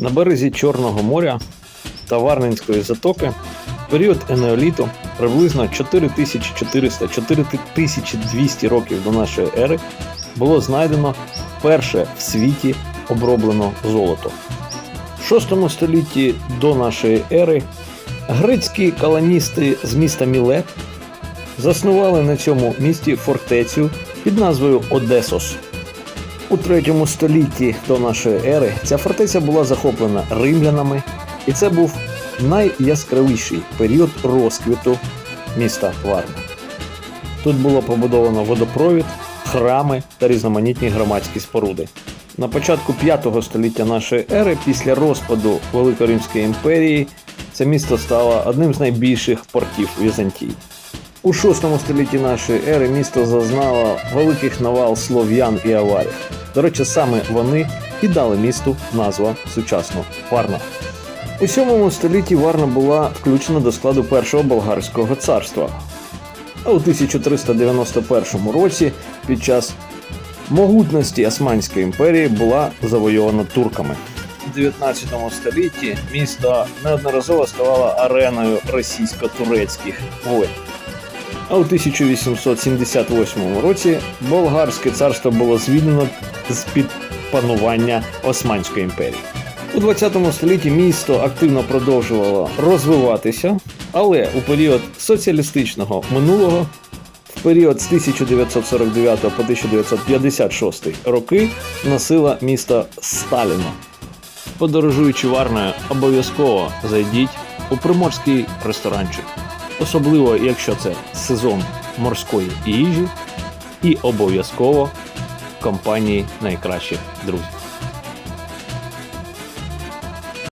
На березі Чорного моря та Варненської затоки в період енеоліту приблизно 4400-4200 років до нашої ери було знайдено перше в світі оброблено золото. В 6 столітті до нашої ери грецькі колоністи з міста Мілет заснували на цьому місті фортецю під назвою Одесос. У 3 столітті до нашої ери ця фортеця була захоплена римлянами, і це був найяскравіший період розквіту міста Варна. Тут було побудовано водопровід, храми та різноманітні громадські споруди. На початку 5 століття нашої ери, після розпаду Великої Римської імперії, це місто стало одним з найбільших портів Візантії. У 6 столітті нашої ери місто зазнало великих навал слов'ян і аварів. До речі, саме вони і дали місту назву сучасно Варна. У 7 столітті Варна була включена до складу першого болгарського царства. А у 1391 році під час могутності Османської імперії була завойована турками. У 19 столітті місто неодноразово ставало ареною російсько-турецьких воєн. А у 1878 році болгарське царство було звільнено з під панування Османської імперії. У 20 столітті місто активно продовжувало розвиватися, але у період соціалістичного минулого, в період з 1949 по 1956 роки, носила місто Сталіно. Подорожуючи Варною, обов'язково зайдіть у приморський ресторанчик, особливо якщо це сезон морської їжі, і обов'язково компанії найкращих друзів.